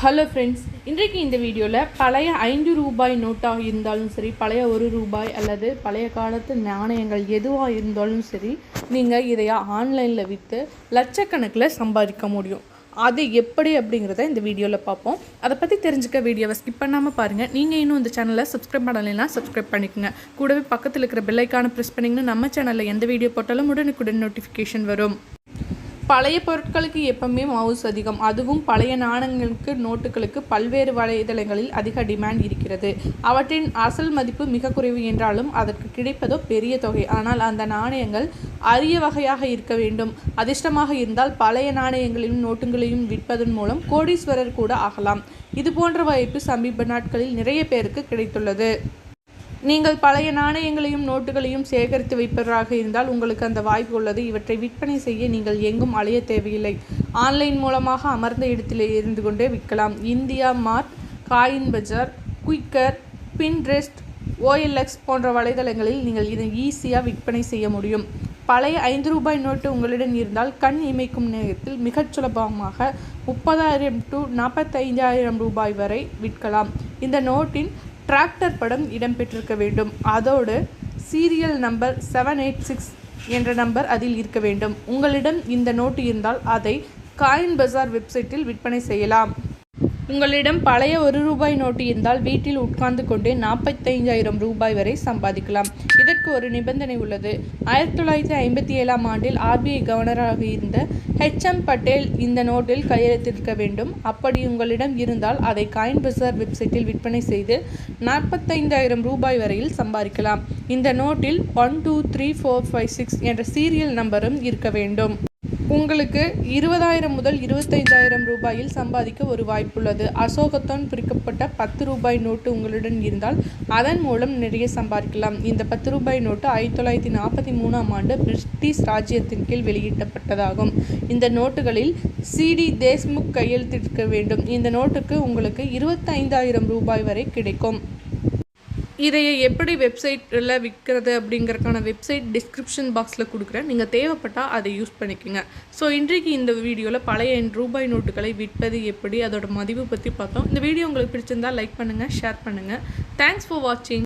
Hello friends இன்றைக்கு இந்த வீடியோவில் பழைய ஐந்து ரூபாய் நோட்டாக இருந்தாலும் சரி பழைய ஒரு ரூபாய் அல்லது பழைய காலத்து நாணயங்கள் எதுவாக இருந்தாலும் சரி நீங்கள் இதை ஆன்லைனில் விற்று லட்சக்கணக்கில் சம்பாதிக்க முடியும். அது எப்படி அப்படிங்கிறத இந்த வீடியோவில் பார்ப்போம். அதை பற்றி தெரிஞ்சுக்க வீடியோவை ஸ்கிப் பண்ணாமல் பாருங்கள் நீங்கள் இன்னும் இந்த சேனலை சப்ஸ்கிரைப் பண்ணலைன்னா சப்ஸ்கிரைப் பண்ணிக்கோங்க. கூடவே பக்கத்தில் இருக்கிற பெல்லைக்கான ப்ரெஸ் பண்ணிங்கன்னா நம்ம சேனலில் எந்த வீடியோ போட்டாலும் உடனுக்குடன் நோட்டிஃபிகேஷன் வரும். பழைய பொருட்களுக்கு எப்பவுமே மவுஸ் அதிகம். அதுவும் பழைய நாணயங்களுக்கு நோட்டுகளுக்கு பல்வேறு வலைதளங்களில் அதிக டிமாண்ட் இருக்கிறது. அவற்றின் அசல் மதிப்பு மிக குறைவு என்றாலும் அதற்கு கிடைப்பதோ பெரிய தொகை. ஆனால் அந்த நாணயங்கள் அரிய வகையாக இருக்க வேண்டும். அதிர்ஷ்டமாக இருந்தால் பழைய நாணயங்களையும் நோட்டுகளையும் விற்பதன் மூலம் கோடீஸ்வரர் கூட ஆகலாம். இது போன்ற வாய்ப்பு சமீப நாட்களில் நிறைய பேருக்கு கிடைத்துள்ளது. நீங்கள் பழைய நாணயங்களையும் நோட்டுகளையும் சேகரித்து வைப்பவராக இருந்தால் உங்களுக்கு அந்த வாய்ப்பு உள்ளது. இவற்றை விற்பனை செய்ய நீங்கள் எங்கும் அலைய தேவையில்லை. ஆன்லைன் மூலமாக அமர்ந்த இடத்தில் இருந்து கொண்டே விற்கலாம். India Mart coin bazaar Quikr Pinterest OLX போன்ற வலைதளங்களில் நீங்கள் இதை ஈஸியாக விற்பனை செய்ய முடியும். பழைய ஐந்து ரூபாய் நோட்டு உங்களிடம் இருந்தால் கண் இமைக்கும் நேரத்தில் மிகச் சுலபமாக முப்பதாயிரம் டு நாற்பத்தைந்தாயிரம் ரூபாய் வரை விற்கலாம். இந்த நோட்டின் டிராக்டர் படம் இடம்பெற்றிருக்க வேண்டும். அதோடு serial number seven eight six என்ற நம்பர் அதில் இருக்க வேண்டும். உங்களிடம் இந்த நோட்டு இருந்தால் அதை காயின் பஜார் வெப்சைட்டில் விற்பனை செய்யலாம். உங்களிடம் பழைய ஒரு ரூபாய் நோட்டு இருந்தால் வீட்டில் உட்கார்ந்து கொண்டு நாற்பத்தைந்தாயிரம் ரூபாய் வரை சம்பாதிக்கலாம். இதற்கு ஒரு நிபந்தனை உள்ளது. ஆயிரத்தி தொள்ளாயிரத்தி ஐம்பத்தி ஏழாம் ஆண்டில் ஆர்பிஐ கவர்னராக இருந்த ஹெச் எம் பட்டேல் இந்த நோட்டில் கையெழுத்திருக்க வேண்டும். அப்படி உங்களிடம் இருந்தால் அதை காயின் பசார் வெப்சைட்டில் விற்பனை செய்து நாற்பத்தைந்தாயிரம் ரூபாய் வரையில் சம்பாதிக்கலாம். இந்த நோட்டில் one two three four five six என்ற சீரியல் நம்பரும் இருக்க வேண்டும். உங்களுக்கு இருபதாயிரம் முதல் இருபத்தைந்தாயிரம் ரூபாயில் சம்பாதிக்க ஒரு வாய்ப்புள்ளது. அசோகத்தான் பிரிக்கப்பட்ட பத்து ரூபாய் நோட்டு உங்களுடன் இருந்தால் அதன் மூலம் நிறைய சம்பாதிக்கலாம். இந்த பத்து ரூபாய் நோட்டு ஆயிரத்தி தொள்ளாயிரத்தி நாற்பத்தி மூணாம் ஆண்டு பிரிட்டிஷ் ராஜ்யத்தின் கீழ் வெளியிடப்பட்டதாகும் இந்த நோட்டுகளில் சிடி தேஷ்முக் கையெழுத்திருக்க வேண்டும். இந்த நோட்டுக்கு உங்களுக்கு இருபத்தைந்தாயிரம் ரூபாய் வரை கிடைக்கும். இதையை எப்படி வெப்சைட்டில் விற்கிறது அப்படிங்கிறதுக்கான வெப்சைட் டிஸ்கிரிப்ஷன் பாக்ஸில் கொடுக்குறேன். நீங்கள் தேவைப்பட்டால் அதை யூஸ் பண்ணிக்கோங்க. ஸோ இன்றைக்கு இந்த வீடியோவில் பழைய ரூபாய் நோட்டுகளை விற்பது எப்படி அதோட மதிப்பு பற்றி பார்த்தோம். இந்த வீடியோ உங்களுக்கு பிடிச்சிருந்தா லைக் பண்ணுங்கள் ஷேர் பண்ணுங்கள் தேங்க்ஸ் ஃபார் வாட்சிங்